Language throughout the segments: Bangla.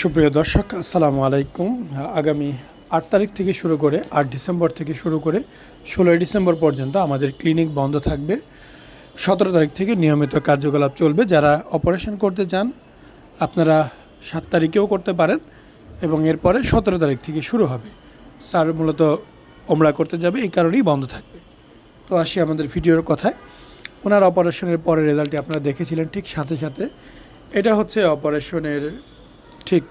সুপ্রিয় দর্শক, আসসালামু আলাইকুম। আগামী আট তারিখ থেকে শুরু করে আট ডিসেম্বর থেকে শুরু করে ষোলোই ডিসেম্বর পর্যন্ত আমাদের ক্লিনিক বন্ধ থাকবে। সতেরো তারিখ থেকে নিয়মিত কার্যকলাপ চলবে। যারা অপারেশন করতে চান, আপনারা সাত তারিখেও করতে পারেন এবং এরপরে সতেরো তারিখ থেকে শুরু হবে। স্যার মূলত ওমরা করতে যাবে, এই কারণেই বন্ধ থাকবে। তো আসি আমাদের ভিডিওর কথায়। ওনার অপারেশনের পরে রেজাল্টটি আপনারা দেখেছিলেন ঠিক সাথে সাথে। এটা হচ্ছে অপারেশনের ঠিক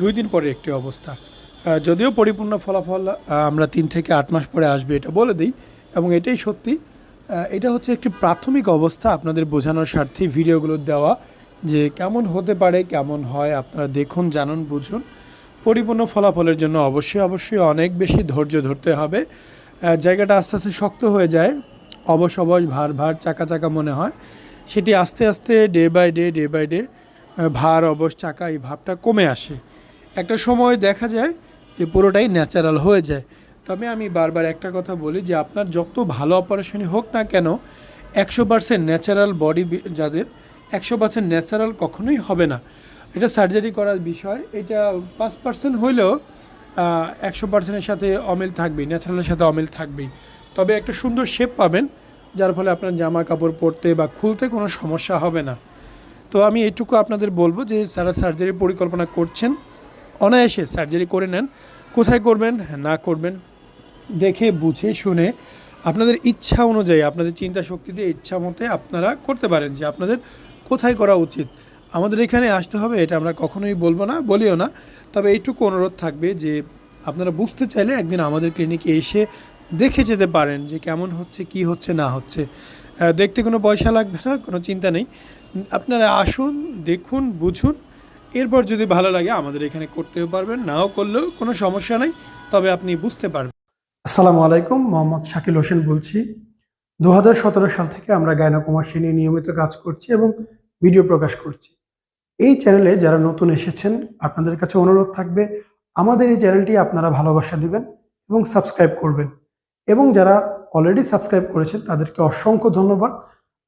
দুই দিন পরে একটি অবস্থা। যদিও পরিপূর্ণ ফলাফল আমরা তিন থেকে আট মাস পরে আসবে এটা বলে দিই, এবং এটাই সত্যি। এটা হচ্ছে একটি প্রাথমিক অবস্থা আপনাদের বোঝানোর স্বার্থে ভিডিওগুলো দেওয়া, যে কেমন হতে পারে, কেমন হয়, আপনারা দেখুন, জানুন, বুঝুন। পরিপূর্ণ ফলাফলের জন্য অবশ্যই অবশ্যই অনেক বেশি ধৈর্য ধরতে হবে। জায়গাটা আস্তে আস্তে শক্ত হয়ে যায়, অবশ অবশ, ভার ভার, চাকা চাকা মনে হয়। সেটি আস্তে আস্তে day by day day by day ভার, অবশ, চাকা, এই ভাবটা কমে আসে। একটা সময় দেখা যায় যে পুরোটাই ন্যাচারাল হয়ে যায়। তবে আমি বারবার একটা কথা বলি যে আপনার যত ভালো অপারেশনই হোক না কেন, একশো পার্সেন্ট ন্যাচারাল বডি যাদের, একশো পার্সেন্ট ন্যাচারাল কখনোই হবে না। এটা সার্জারি করার বিষয়, এটা পাঁচ পার্সেন্ট হইলেও একশো পার্সেন্টের সাথে অমিল থাকবেই ন্যাচারালের সাথে অমিল থাকবেই। তবে একটা সুন্দর শেপ পাবেন, যার ফলে আপনার জামা কাপড় পরতে বা খুলতে কোনো সমস্যা হবে না। তো আমি এটুকু আপনাদের বলব যে যারা সার্জারি পরিকল্পনা করছেন, অনায়াসে সার্জারি করে নেন। কোথায় করবেন, না করবেন, দেখে, বুঝে, শুনে আপনাদের ইচ্ছা অনুযায়ী, আপনাদের চিন্তা শক্তি দিয়ে ইচ্ছা মতে আপনারা করতে পারেন যে আপনাদের কোথায় করা উচিত। আমাদের এখানে আসতে হবে, এটা আমরা কখনোই বলব না, বলিও না। তবে এইটুকু অনুরোধ থাকবে যে আপনারা বুঝতে চাইলে একদিন আমাদের ক্লিনিকে এসে দেখে যেতে পারেন যে কেমন হচ্ছে, কি হচ্ছে, না হচ্ছে। দেখতে কোনো পয়সা লাগবে না, কোনো চিন্তা নেই। আপনারা আসুন, দেখুন, বুঝুন। এরপর যদি ভালো লাগে আমাদের এখানে করতেও পারবেন, নাও করলেও কোনো সমস্যা নেই, তবে আপনি বুঝতে পারবেন। আসসালামু আলাইকুম, মোহাম্মদ শাকিল হোসেন বলছি। দু হাজার সতেরো সাল থেকে আমরা গায়নাকুমার নিয়ে নিয়মিত কাজ করছি এবং ভিডিও প্রকাশ করছি। এই চ্যানেলে যারা নতুন এসেছেন, আপনাদের কাছে অনুরোধ থাকবে, আমাদের এই চ্যানেলটি আপনারা ভালোবাসা দিবেন এবং সাবস্ক্রাইব করবেন। এবং যারা অলরেডি সাবস্ক্রাইব করেছেন, তাদেরকে অসংখ্য ধন্যবাদ।